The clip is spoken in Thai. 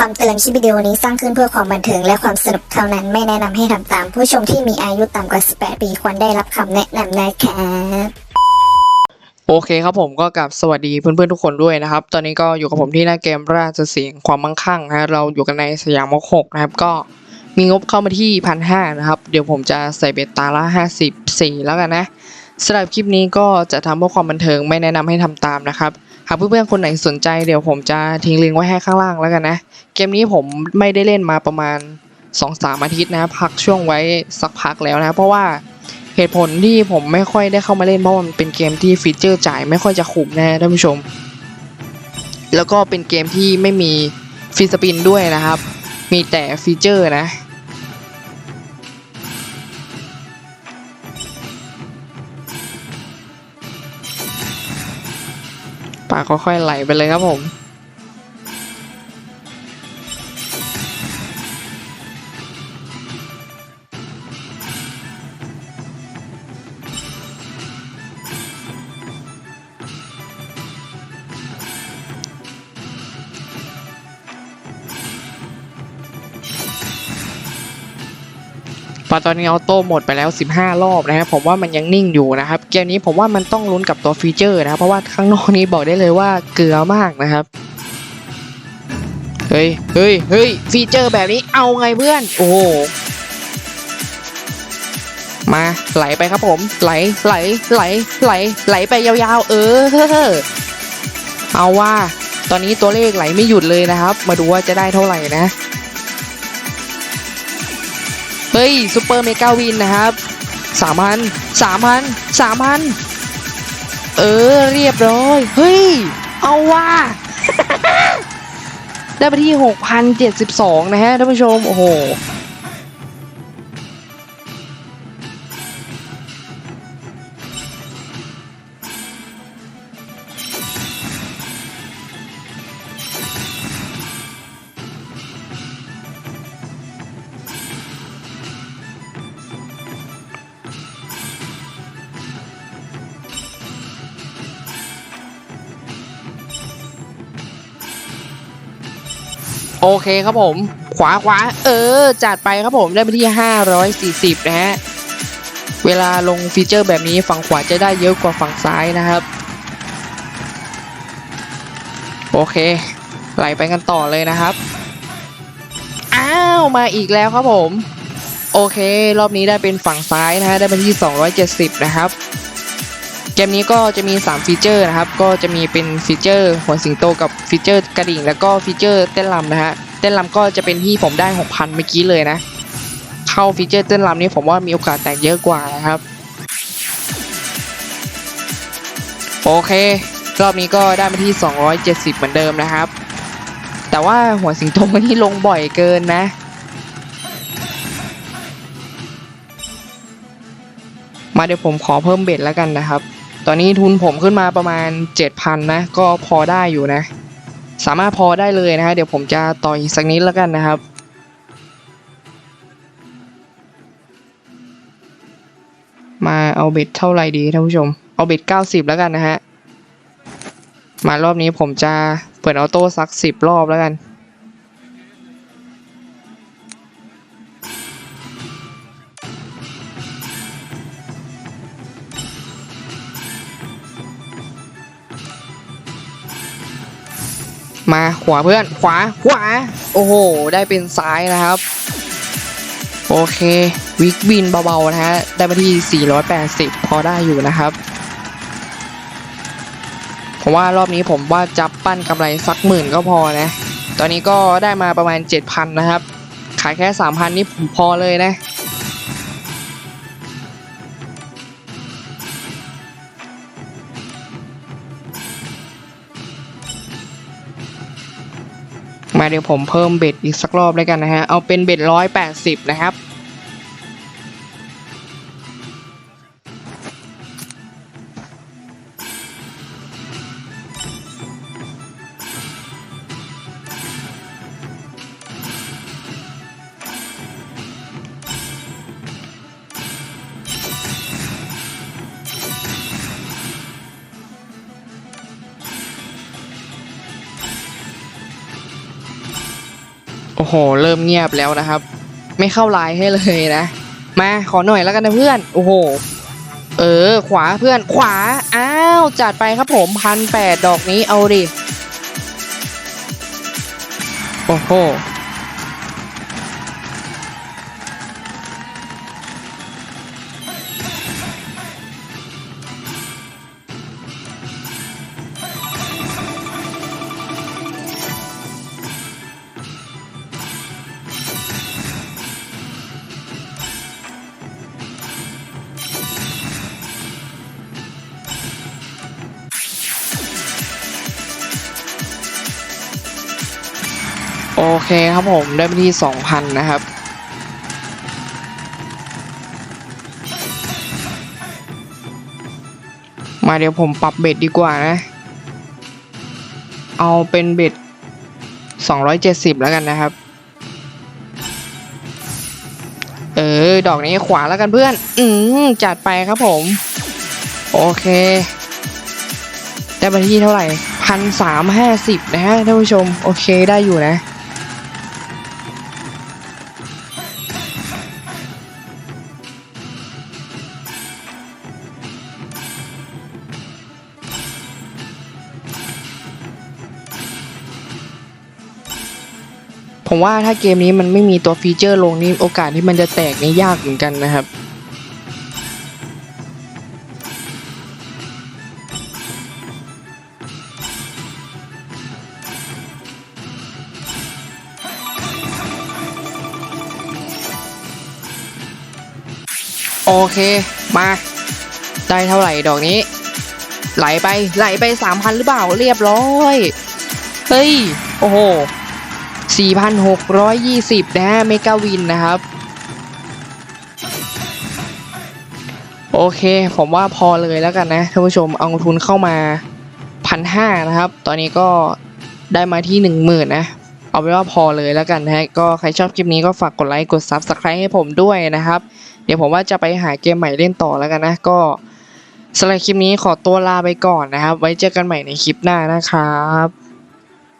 คำเตือนคลิปวิดีโอนี้สร้างขึ้นเพื่อความบันเทิงและความสนุกเท่านั้นไม่แนะนำให้ทำตาม ผู้ชมที่มีอายุต่ำกว่า 18 ปีควรได้รับคำแนะนำนะครับโอเคครับผมก็กลับสวัสดีเพื่อนๆทุกคนด้วยนะครับ ตอนนี้ก็อยู่กับผมที่หน้าเกมราชสีห์แห่งความมั่งคั่งนะฮะเราอยู่กันในสยามมกหกนะครับก็มีงบเข้ามาที่พันห้านะครับ เดี๋ยวผมจะใส่เบ็ดตาละห้าสิบสี่แล้วกันนะสำหรับคลิปนี้ก็จะทำเพื่อความบันเทิงไม่แนะนำให้ทำตามนะครับ หากเพื่อนๆคนไหนสนใจเดี๋ยวผมจะทิ้งลิงก์ไว้ให้ข้างล่างแล้วกันนะ เกมนี้ผมไม่ได้เล่นมาประมาณ2อสามอาทิตย์นะพักช่วงไว้สักพักแล้วนะ เพราะว่าเหตุผลที่ผมไม่ค่อยได้เข้ามาเล่นเพราะมันเป็นเกมที่ฟีเจอร์จ่ายไม่ค่อยจะคุ้มนะท่านผู้ชม แล้วก็เป็นเกมที่ไม่มีฟรีสปินด้วยนะครับ มีแต่ฟีเจอร์นะากค่อยๆไหลไปเลยครับผม ปาตอนนี้ออโต้หมดไปแล้ว 15 รอบนะครับผมว่ามันยังนิ่งอยู่นะครับ เกมนี้ผมว่ามันต้องลุ้นกับตัวฟีเจอร์นะครับ เพราะว่าข้างนอกนี้บอกได้เลยว่าเกลือมากนะครับ เฮ้ยเฮ้ยเฮ้ยฟีเจอร์แบบนี้เอาไงเพื่อน โอ้โหมาไหลไปครับผม ไหลไหลไหลไหลไหลไปยาวๆ เออ เอาว่า ตอนนี้ตัวเลขไหลไม่หยุดเลยนะครับ มาดูว่าจะได้เท่าไหร่นะ เฮ้ยซูเปอร์เมกาวินนะครับสามพันสามพันสามพันเออเรียบร้อย เฮ้ย เอาว่าได้ไปที่หกพันเจ็ดสิบสองนะฮะท่านผู้ชม โอ้โห โอเคครับผม ขวาขวาเออ จัดไปครับผมได้ไปที่ 540 นะฮะ เวลาลงฟีเจอร์แบบนี้ฝั่งขวาจะได้เยอะกว่าฝั่งซ้ายนะครับ โอเค ไหลไปกันต่อเลยนะครับ อ้าว มาอีกแล้วครับผม โอเค รอบนี้ได้เป็นฝั่งซ้ายนะฮะ ได้ไปที่ 270 นะครับ เกมนี้ก็จะมี 3 ฟีเจอร์นะครับ ก็จะมีเป็นฟีเจอร์หัวสิงโตกับฟีเจอร์กระดิ่ง แล้วก็ฟีเจอร์เต้นรำนะฮะ เต้นรำก็จะเป็นที่ผมได้ 6,000 เมื่อกี้เลยนะ เข้าฟีเจอร์เต้นรำนี้ผมว่ามีโอกาสแตกเยอะกว่านะครับ โอเค รอบนี้ก็ได้มาที่ 270 เหมือนเดิมนะครับ แต่ว่าหัวสิงโตนี่ลงบ่อยเกินนะมาเดี๋ยวผมขอเพิ่มเบ็ดแล้วกันนะครับ ตอนนี้ทุนผมขึ้นมาประมาณ 7,000 นะ ก็พอได้อยู่นะ สามารถพอได้เลยนะฮะเดี๋ยวผมจะต่ออีกสักนิดแล้วกันนะครับมาเอาเบ็ดเท่าไหร่ดีท่านผู้ชม เอาเบ็ด90แล้วกันนะฮะ มารอบนี้ผมจะเปิดออโต้สัก10รอบแล้วกัน มาขวาเพื่อนขวาขวาโอ้โห ได้เป็นซ้ายนะครับ โอเค วิกวินเบาๆนะฮะ ได้มาที่ 480 พอได้อยู่นะครับผมว่ารอบนี้ผมว่าจะปั้นกำไรสักหมื่นก็พอนะ ตอนนี้ก็ได้มาประมาณ 7,000 นะครับ ขายแค่ 3,000 นี่ผมพอเลยนะ เดี๋ยวผมเพิ่มเบ็ดอีกสักรอบแล้วกันนะฮะ เอาเป็นเบ็ดร้อยแปดสิบนะครับ โอ้โห เริ่มเงียบแล้วนะครับ ไม่เข้าไลน์ให้เลยนะ มาขอหน่อยแล้วกันนะเพื่อน โอ้โห เออ ขวาเพื่อน ขวา อ้าว จัดไปครับผมพันแปดดอกนี้เอาดิ โอ้โห เคครับผม ได้ไปที่สองพันนะครับ มาเดี๋ยวผมปรับเบ็ดดีกว่านะ เอาเป็นเบ็ดสองร้อยเจ็ดสิบแล้วกันนะครับ เออ ดอกนี้ขวาแล้วกันเพื่อน อืมจัดไปครับผม โอเค ได้ไปที่เท่าไหร่พันสามห้าสิบนะฮะท่านผู้ชม โอเคได้อยู่นะ ผมว่าถ้าเกมนี้มันไม่มีตัวฟีเจอร์ลงนี่โอกาสที่มันจะแตกนี่ยากเหมือนกันนะครับโอเค มา ได้เท่าไหร่ดอกนี้ ไหลไปไหลไปสามพันหรือเปล่าเรียบร้อย เฮ้ย โอ้โห 4,620 นะฮะเมกาวินนะครับ โอเค ผมว่าพอเลยแล้วกันนะท่านผู้ชมเอาทุนเข้ามาพันห้านะครับ ตอนนี้ก็ได้มาที่หนึ่งหมื่นนะ เอาเป็นว่าพอเลยแล้วกันนะฮะก็ใครชอบคลิปนี้ก็ฝากกดไลค์กด Subscribe ให้ผมด้วยนะครับ เดี๋ยวผมว่าจะไปหาเกมใหม่เล่นต่อแล้วกันนะ ก็สำหรับคลิปนี้ขอตัวลาไปก่อนนะครับ ไว้เจอกันใหม่ในคลิปหน้านะครับ